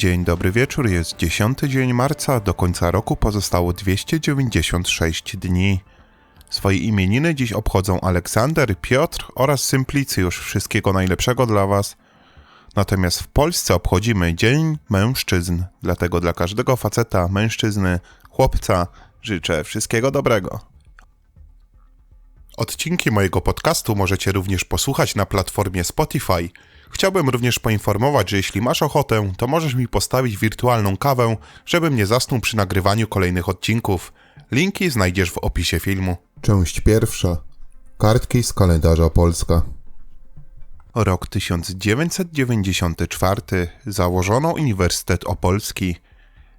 Dzień dobry wieczór, jest 10 dzień marca, do końca roku pozostało 296 dni. Swoje imieniny dziś obchodzą Aleksander, Piotr oraz Symplicjusz. Wszystkiego najlepszego dla Was. Natomiast w Polsce obchodzimy Dzień Mężczyzn, dlatego dla każdego faceta, mężczyzny, chłopca życzę wszystkiego dobrego. Odcinki mojego podcastu możecie również posłuchać na platformie Spotify. Chciałbym również poinformować, że jeśli masz ochotę, to możesz mi postawić wirtualną kawę, żebym nie zasnął przy nagrywaniu kolejnych odcinków. Linki znajdziesz w opisie filmu. Część pierwsza. Kartki z kalendarza Polska. Rok 1994 założono Uniwersytet Opolski,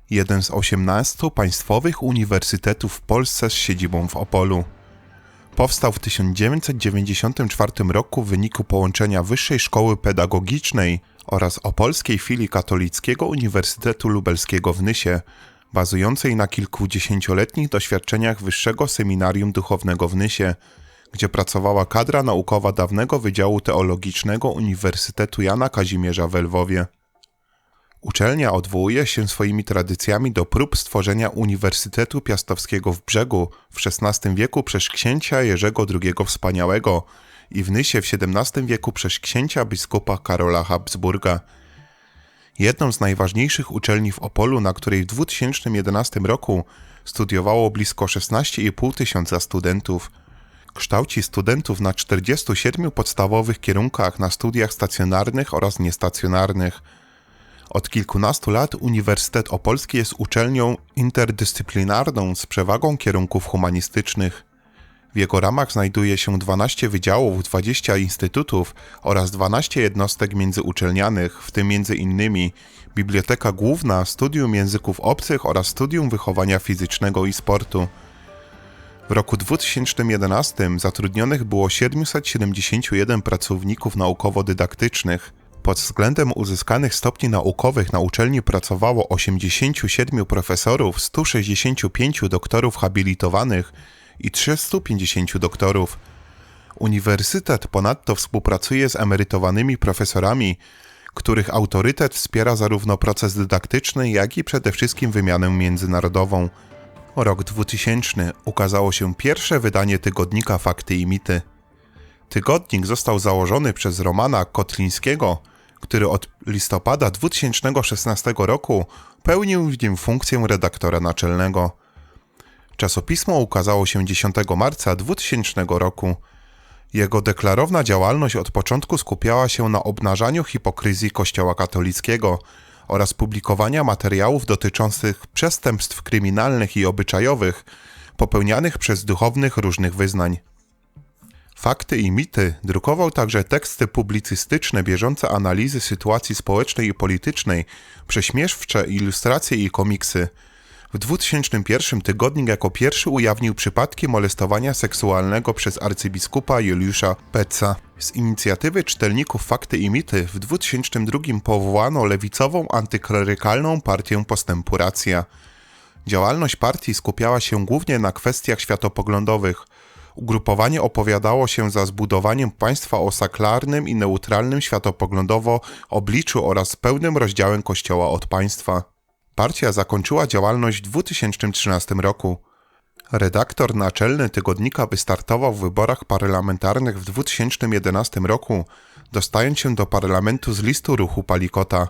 jeden z 18 państwowych uniwersytetów w Polsce z siedzibą w Opolu. Powstał w 1994 roku w wyniku połączenia Wyższej Szkoły Pedagogicznej oraz Opolskiej Filii Katolickiego Uniwersytetu Lubelskiego w Nysie, bazującej na kilkudziesięcioletnich doświadczeniach Wyższego Seminarium Duchownego w Nysie, gdzie pracowała kadra naukowa dawnego Wydziału Teologicznego Uniwersytetu Jana Kazimierza w Lwowie. Uczelnia odwołuje się swoimi tradycjami do prób stworzenia Uniwersytetu Piastowskiego w Brzegu w XVI wieku przez księcia Jerzego II Wspaniałego i w Nysie w XVII wieku przez księcia biskupa Karola Habsburga. Jedną z najważniejszych uczelni w Opolu, na której w 2011 roku studiowało blisko 16,5 tysiąca studentów. Kształci studentów na 47 podstawowych kierunkach na studiach stacjonarnych oraz niestacjonarnych – od kilkunastu lat Uniwersytet Opolski jest uczelnią interdyscyplinarną z przewagą kierunków humanistycznych. W jego ramach znajduje się 12 wydziałów, 20 instytutów oraz 12 jednostek międzyuczelnianych, w tym m.in. Biblioteka Główna, Studium Języków Obcych oraz Studium Wychowania Fizycznego i Sportu. W roku 2011 zatrudnionych było 771 pracowników naukowo-dydaktycznych – pod względem uzyskanych stopni naukowych na uczelni pracowało 87 profesorów, 165 doktorów habilitowanych i 350 doktorów. Uniwersytet ponadto współpracuje z emerytowanymi profesorami, których autorytet wspiera zarówno proces dydaktyczny, jak i przede wszystkim wymianę międzynarodową. Rok 2000 ukazało się pierwsze wydanie tygodnika Fakty i Mity. Tygodnik został założony przez Romana Kotlińskiego, który od listopada 2016 roku pełnił w nim funkcję redaktora naczelnego. Czasopismo ukazało się 10 marca 2000 roku. Jego deklarowna działalność od początku skupiała się na obnażaniu hipokryzji Kościoła katolickiego oraz publikowania materiałów dotyczących przestępstw kryminalnych i obyczajowych popełnianych przez duchownych różnych wyznań. Fakty i mity drukował także teksty publicystyczne bieżące analizy sytuacji społecznej i politycznej, prześmieszcze ilustracje i komiksy. W 2001 tygodnik jako pierwszy ujawnił przypadki molestowania seksualnego przez arcybiskupa Juliusza Peca. Z inicjatywy czytelników Fakty i Mity w 2002 powołano lewicową antyklerykalną partię postępu Racja. Działalność partii skupiała się głównie na kwestiach światopoglądowych – Ugrupowanie opowiadało się za zbudowaniem państwa o saklarnym i neutralnym światopoglądowo obliczu oraz pełnym rozdziałem Kościoła od państwa. Partia zakończyła działalność w 2013 roku. Redaktor naczelny tygodnika wystartował w wyborach parlamentarnych w 2011 roku, dostając się do parlamentu z listu ruchu Palikota.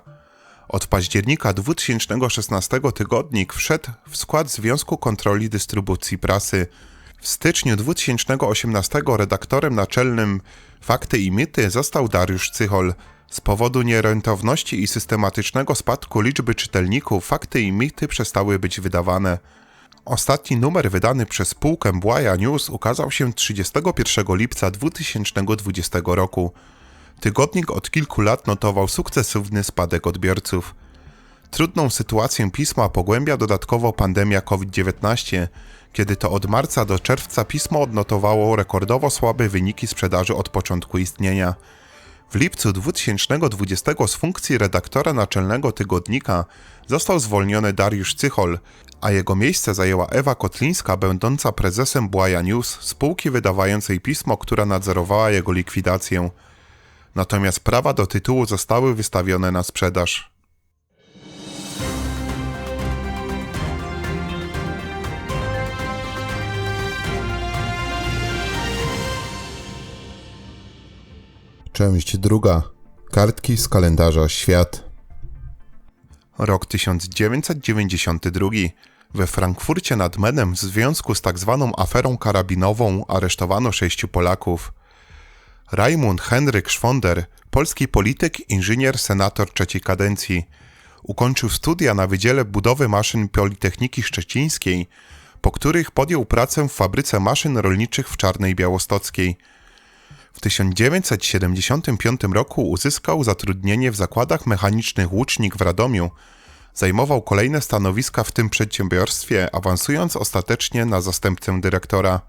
Od października 2016 tygodnik wszedł w skład Związku Kontroli Dystrybucji Prasy – w styczniu 2018 redaktorem naczelnym Fakty i Mity został Dariusz Cychol. Z powodu nierentowności i systematycznego spadku liczby czytelników Fakty i Mity przestały być wydawane. Ostatni numer wydany przez spółkę Błaja News ukazał się 31 lipca 2020 roku. Tygodnik od kilku lat notował sukcesywny spadek odbiorców. Trudną sytuację pisma pogłębia dodatkowo pandemia COVID-19, kiedy to od marca do czerwca pismo odnotowało rekordowo słabe wyniki sprzedaży od początku istnienia. W lipcu 2020 z funkcji redaktora naczelnego tygodnika został zwolniony Dariusz Cychol, a jego miejsce zajęła Ewa Kotlińska, będąca prezesem Błaja News, spółki wydawającej pismo, która nadzorowała jego likwidację. Natomiast prawa do tytułu zostały wystawione na sprzedaż. Część druga. Kartki z kalendarza Świat. Rok 1992. We Frankfurcie nad Menem w związku z tak zwaną aferą karabinową aresztowano sześciu Polaków. Raimund Henryk Szwonder, polski polityk, inżynier, senator trzeciej kadencji. Ukończył studia na Wydziale Budowy Maszyn Politechniki Szczecińskiej, po których podjął pracę w fabryce maszyn rolniczych w Czarnej Białostockiej. W 1975 roku uzyskał zatrudnienie w zakładach mechanicznych Łucznik w Radomiu. Zajmował kolejne stanowiska w tym przedsiębiorstwie, awansując ostatecznie na zastępcę dyrektora.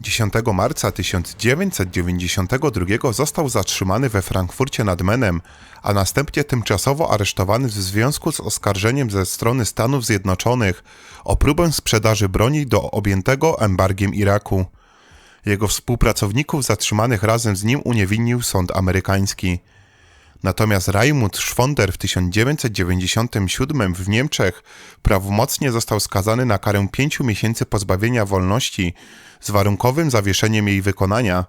10 marca 1992 został zatrzymany we Frankfurcie nad Menem, a następnie tymczasowo aresztowany w związku z oskarżeniem ze strony Stanów Zjednoczonych o próbę sprzedaży broni do objętego embargiem Iraku. Jego współpracowników zatrzymanych razem z nim uniewinnił sąd amerykański. Natomiast Raimund Schwonder w 1997 w Niemczech prawomocnie został skazany na karę pięciu miesięcy pozbawienia wolności z warunkowym zawieszeniem jej wykonania,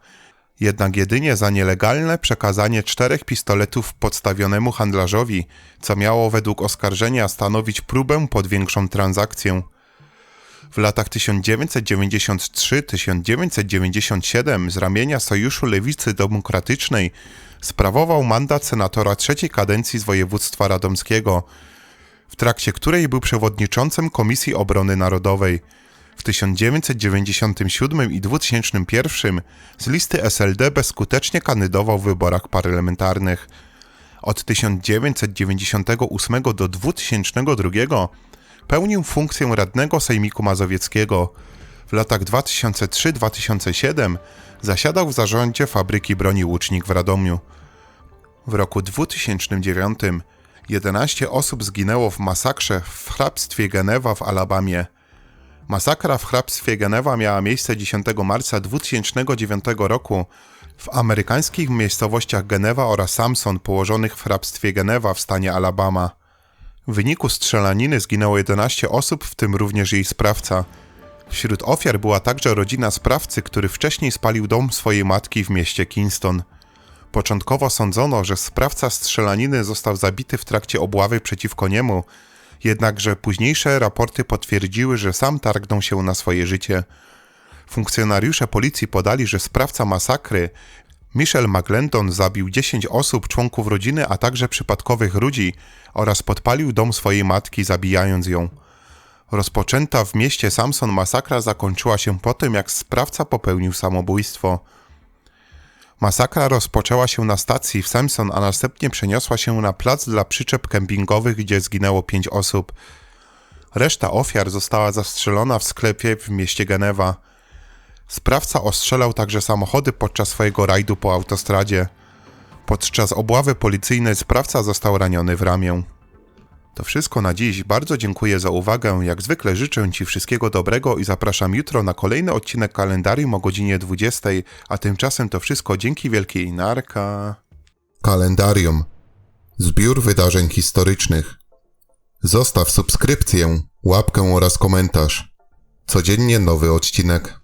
jednak jedynie za nielegalne przekazanie czterech pistoletów podstawionemu handlarzowi, co miało według oskarżenia stanowić próbę pod większą transakcję. W latach 1993-1997 z ramienia Sojuszu Lewicy Demokratycznej sprawował mandat senatora trzeciej kadencji z województwa radomskiego, w trakcie której był przewodniczącym Komisji Obrony Narodowej. W 1997 i 2001 z listy SLD bezskutecznie kandydował w wyborach parlamentarnych. Od 1998 do 2002 pełnił funkcję radnego Sejmiku Mazowieckiego. W latach 2003-2007 zasiadał w zarządzie fabryki broni Łucznik w Radomiu. W roku 2009 11 osób zginęło w masakrze w hrabstwie Genewa w Alabamie. Masakra w hrabstwie Genewa miała miejsce 10 marca 2009 roku w amerykańskich miejscowościach Genewa oraz Samson położonych w hrabstwie Genewa w stanie Alabama. W wyniku strzelaniny zginęło 11 osób, w tym również jej sprawca. Wśród ofiar była także rodzina sprawcy, który wcześniej spalił dom swojej matki w mieście Kingston. Początkowo sądzono, że sprawca strzelaniny został zabity w trakcie obławy przeciwko niemu, jednakże późniejsze raporty potwierdziły, że sam targnął się na swoje życie. Funkcjonariusze policji podali, że sprawca masakry, Michel McGlendon, zabił 10 osób, członków rodziny, a także przypadkowych ludzi oraz podpalił dom swojej matki, zabijając ją. Rozpoczęta w mieście Samson masakra zakończyła się po tym, jak sprawca popełnił samobójstwo. Masakra rozpoczęła się na stacji w Samson, a następnie przeniosła się na plac dla przyczep kempingowych, gdzie zginęło pięć osób. Reszta ofiar została zastrzelona w sklepie w mieście Genewa. Sprawca ostrzelał także samochody podczas swojego rajdu po autostradzie. Podczas obławy policyjnej sprawca został raniony w ramię. To wszystko na dziś. Bardzo dziękuję za uwagę. Jak zwykle życzę Ci wszystkiego dobrego i zapraszam jutro na kolejny odcinek kalendarium o godzinie 20, a tymczasem to wszystko dzięki wielkiej narka. Kalendarium. Zbiór wydarzeń historycznych. Zostaw subskrypcję, łapkę oraz komentarz. Codziennie nowy odcinek.